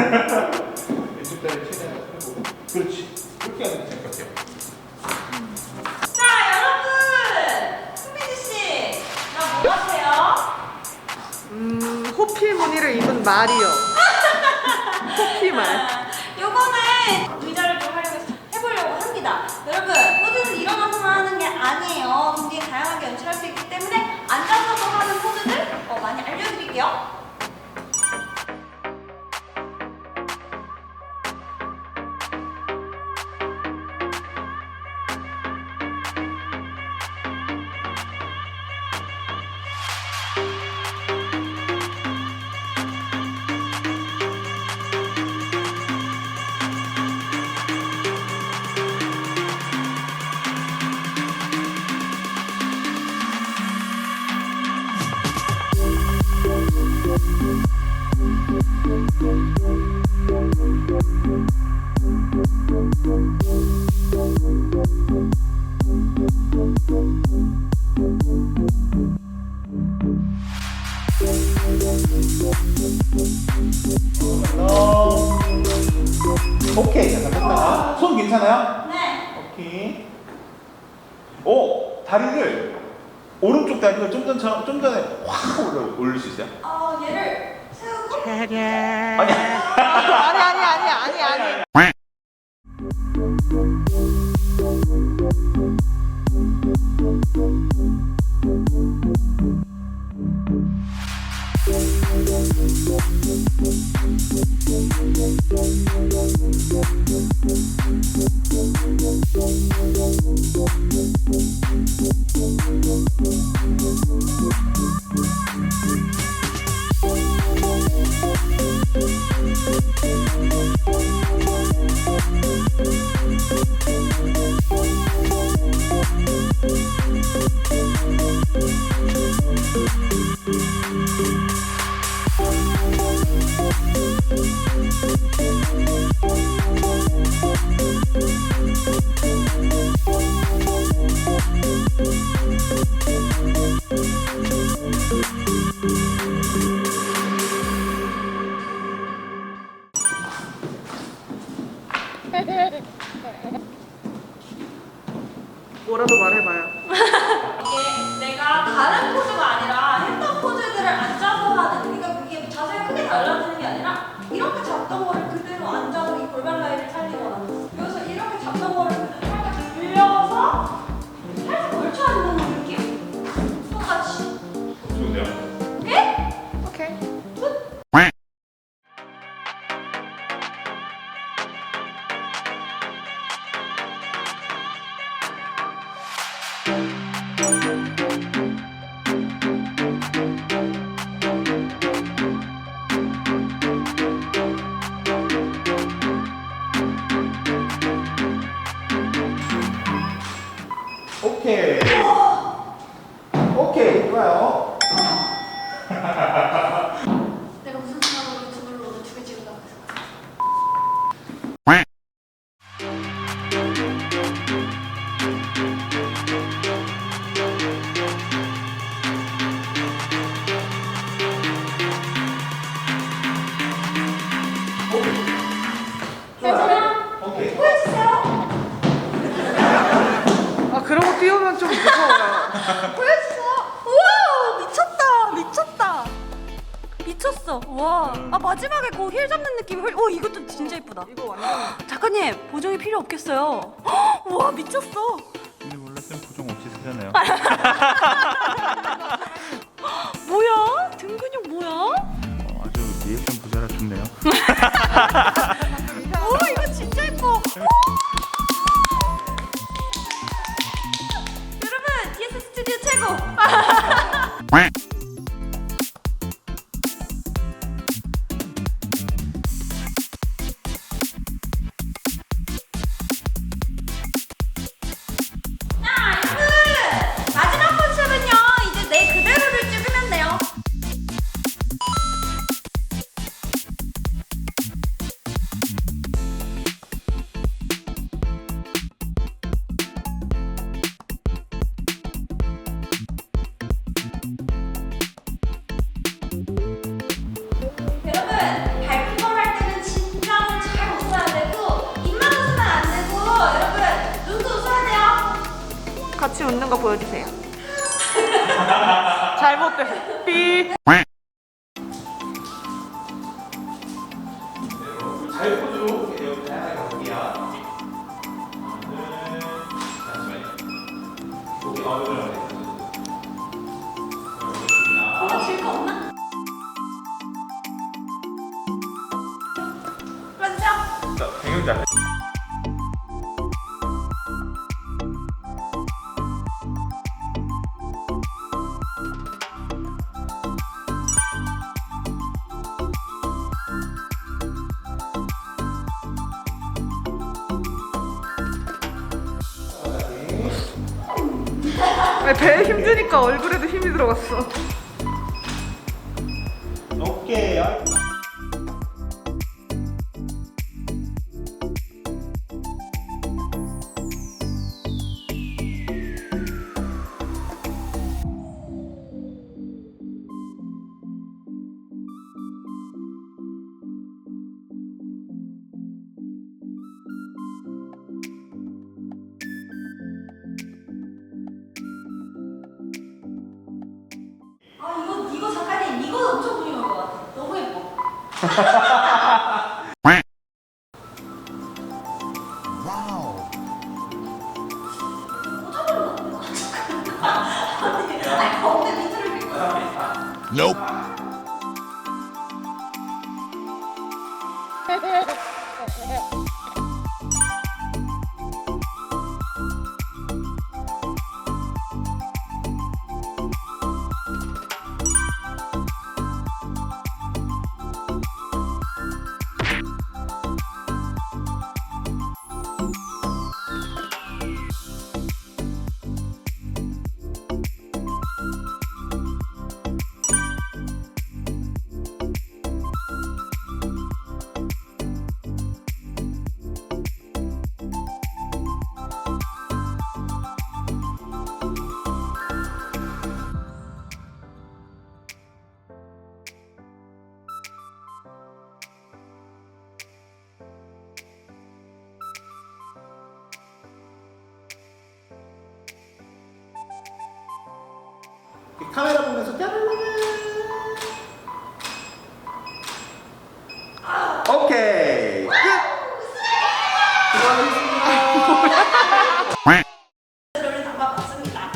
이쪽 다리 최대한 펴고. 그렇지. 그렇게 하면 생각해요. 자 여러분 승민지 씨, 나 뭐 하세요? 음, 호필 무늬를 입은 말이요. 호피 말. 아, 요거는 의자를 좀 활용해서 해보려고 합니다. 여러분 포즈는 일어나서만 하는 게 아니에요. 굉장히 다양하게 연출할 수 있기 때문에 앉아서도 하는 포즈들 어, 많이 알려드릴게요. 다리를 오른쪽 다리를 좀, 전, 좀 전에 확 올려, 올릴 수 있어요? 어, 얘를 세우고 아니 아니 아니 아니 아니 아니. 뭐라도 말해봐요. 이게 내가 다른 포즈가 아니라 했던 포즈들을 앉아서 하는 그러니까 그게 자세가 크게 달라지는 게 아니라 이렇게 잡던 거를 그대로 앉아서 이 골반 라인을 살리거나 괜찮아? 오케이 보여주세요 아 그러고 뛰우면 좀 무서워요. 보여주세요. 우와 미쳤다 미쳤다 미쳤어 와. 아 마지막에 그 힐 잡는 느낌이 헐. 오 이것도 진짜 이쁘다. 이거 완전. 작가님 보정이 필요 없겠어요. 헉, 우와 미쳤어. 근데 원래 쌤 보정 없이 쓰잖아요 뭐야 등 근육 뭐야? 오 이거 진짜 이뻐. 여러분 DS 스튜디오 최고. 혹시 웃는 거 보여주세요. 잘못됐어. 삐. 백영자 아, 배에 힘드니까 얼굴에도 힘이 들어갔어. 오케이. 예 오케이. 끝. 그대로를 담아봤습니다.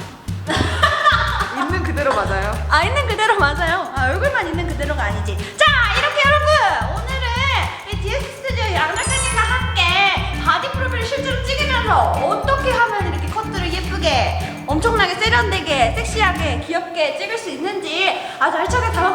있는 그대로 맞아요. 아 있는 그대로 맞아요. 아, 얼굴만 있는 그대로가 아니지. 자 이렇게 여러분 오늘은 이 DS 스튜디오 양 작가님과 함께 바디 프로필을 실제로 찍으면서 어떻게 하면 이렇게 컷들을 예쁘게 엄청나게 세련되게 섹시하게 귀엽게 찍을 수 있는지 아주 알차게 담아